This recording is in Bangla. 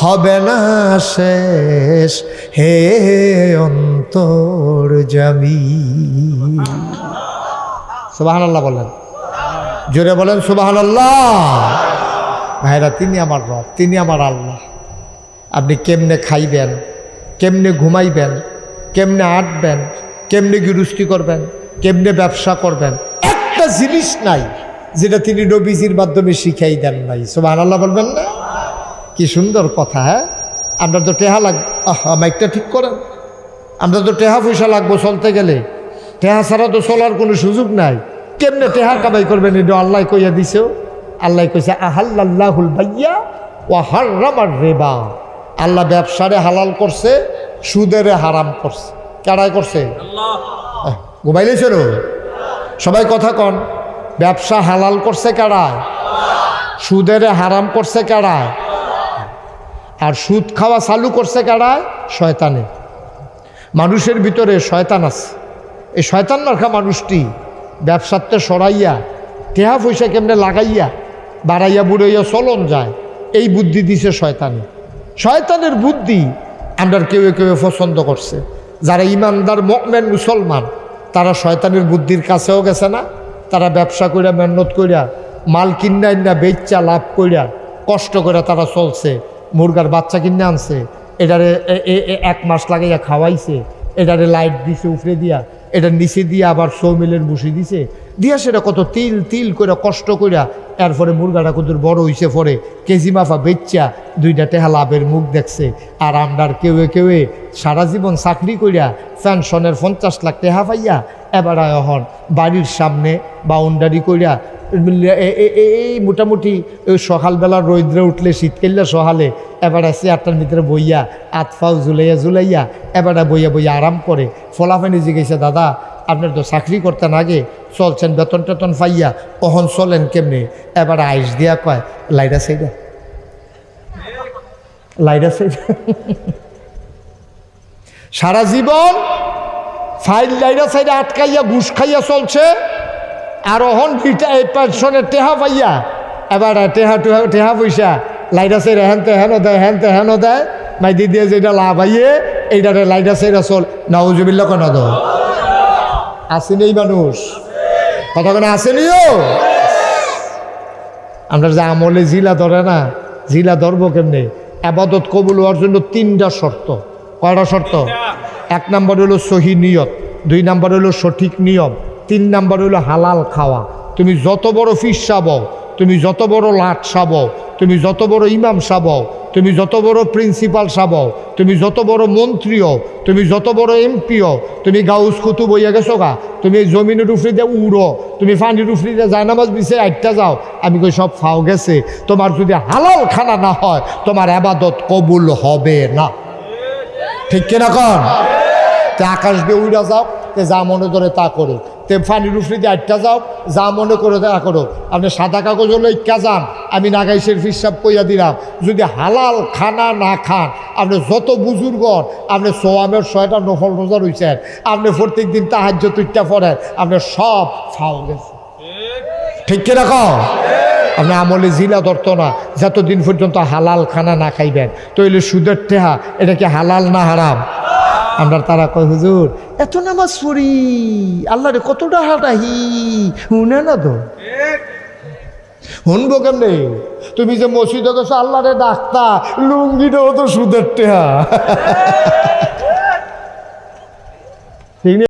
হবে না শেষ, হে অন্তর জামি। সুবাহান আল্লাহ বলেন। জোরে বলেন সুবাহান আল্লাহ ভাইরা, তিনি আমার রব, তিনি আমার আল্লাহ। আপনি কেমনে খাইবেন, কেমনে ঘুমাইবেন, কেমনে আঁটবেন, কেমনে গিরুস্তি করবেন, কেমনে ব্যবসা করবেন, একটা জিনিস নাই যেটা তিনি নবীজির মাধ্যমে শিখাই দেন নাই। সুবাহান আল্লাহ বলবেন না? কি সুন্দর কথা হ্যাঁ? আমরা তো টেহা লাগ মাইকটা ঠিক করেন। আমরা তো টেহা পয়সা লাগবো চলতে গেলে। টেহা ছাড়া তো চলার কোনো সুযোগ নাই। কেমনে টেহা কামাই করবেন? এটা আল্লাহ কইয়া দিছেও আল্লাহ কইছে আহাল্লাহুল বাইয়া ও হারামার রেবা। আল্লাহ ব্যবসারে হালাল করছে, সুদেরে হারাম করছে। কারাই করছে? ছিল সবাই কথা কন, ব্যবসা হালাল করছে কারায়? সুদেরে হারাম করছে কারায়? আর সুদ খাওয়া চালু করছে কারায় শয়তানে। মানুষের ভিতরে শয়তান আছে। এই শয়তান রাখা মানুষটি ব্যবসাতে সরাইয়া, টেহা পয়সা কেমনে লাগাইয়া, বাড়াইয়া বুড়াইয়া চলন যায়, এই বুদ্ধি দিছে শয়তানে। শয়তানের বুদ্ধি আমরা কেউ কেউ পছন্দ করছে। যারা ইমানদার মকমেন মুসলমান, তারা শয়তানের বুদ্ধির কাছেও গেছে না। তারা ব্যবসা কইরা, মেহনত কইরা, মাল কিনা না বেচা লাভ কইরা, কষ্ট করে তারা চলছে। মুরগার বাচ্চা কিনে আনছে, এটারে এক মাস লাগাইয়া খাওয়াইছে, এটারে লাইট দিছে উফরে দিয়া, এটা নিচে দিয়ে আবার সৌমিলের বসে দিছে, দিয়া সেটা কত তিল তিল করে কষ্ট কইরা, এরপরে মুরগাটা কত বড় হইছে পরে, কেজি মাফা বেচ্চা, দুইটা টেহা লাভের মুখ দেখছে, আর আমরার কেউয়ে কেউ সারা জীবন চাকরি কইরা পেনশনের পঞ্চাশ লাখ টেহা পাইয়া, এবার এখন বাড়ির সামনে বাউন্ডারি এ- এই মোটামুটি ওই সকালবেলা রৌদ্রে উঠলে শীত কেললে সকালে এবারে চেয়ারটার ভিতরে বইয়া আত ফাও জুলাইয়া ঝুলাইয়া এবারে বইয়া বইয়া আরাম করে। ফলাফানি জিজ্ঞেসে দাদা, আপনার তো চাকরি করতেন আগে চলছেন বেতন টেতন পাইয়া কখন চলেন কেমনি? এবারে আইস দিয়া কয়, লাইডা সাইডা। লাইডা সাইডা। সারা জীবন ফাইল লাইডা সাইডে আটকাইয়া, ঘুষ খাইয়া চলছে। আর অহন এই পেনশনের টেহা পাইয়া। এবার টেহা টেহা টেহা পয়সা লাইটা সেরা হেনতে হেন দেয় হেনতে হেন দেয় মাইদি দিয়ে যেটা লাভ আইয়ে এইটারে লাইটা সেরা চল। নাউজুবিল্লা কেন দো। আসেনি এই মানুষ। কেন আসেনিও আমরা যে আমলে জিলা ধরে না, জিলা ধরবো কেমনে? আবাদত কবুল হওয়ার জন্য তিনটা শর্ত। কয়টা শর্ত? এক নম্বর হলো সহি নিয়ত, দুই নম্বর হলো সঠিক নিয়ম। তিন নম্বর হলো হালাল খাওয়া। তুমি যত বড় ফিস সাবও তুমি যত বড় লাট সাবও তুমি যত বড় ইমাম সাবও তুমি যত বড় প্রিন্সিপাল সাবও তুমি যত বড় মন্ত্রীও, তুমি যত বড় এমপিও তুমি গাউস কুতু বইয়া গেছো গা, তুমি উফরি দিয়ে উড়ো, তুমি ফানির উফরি দিয়ে জায়নামাজ বিছে আটটা যাও। আমি কই, সব ফাও গেছে। তোমার যদি হালাল খানা না হয়, তোমার আবাদত কবুল হবে না। ঠিক কিনা কন? আকাশ দিয়ে উড়া যাও যা মনে ধরে তা করো তে ফানির উফরি দিয়ে আটটা যাও যা মনে করে তা করো। আপনি সাদা কাগজ হলো ইক্কা যান আমি নাগাইশের ফিসাব কইয়া দিলাম। যদি হালাল খানা না খান আপনি যত বুজুর্গ হন, আপনি সোয়ামের ছয়টা নফল রোজা রয়েছেন আপনি প্রত্যেক দিন তাহার্য তুইটা পড়েন আপনি সব ফাও গেছে। ঠিক কিনা কও? আপনি আমলে জিলা ধরতো না যতদিন পর্যন্ত হালাল খানা না খাইবেন তৈলে সুদের টেহা এটা কি হালাল না হারাম? আমরা তারা কয় হুজুর এত নামাজ পড়ি আল্লাহ রে কতটা হাঁটাহি? শুনে না তো। শুনব কেমনে? তুমি যে মসজিদে গেছো আল্লাহ রে ডাক্তার লুঙ্গিটাও তো সুদের টেহা?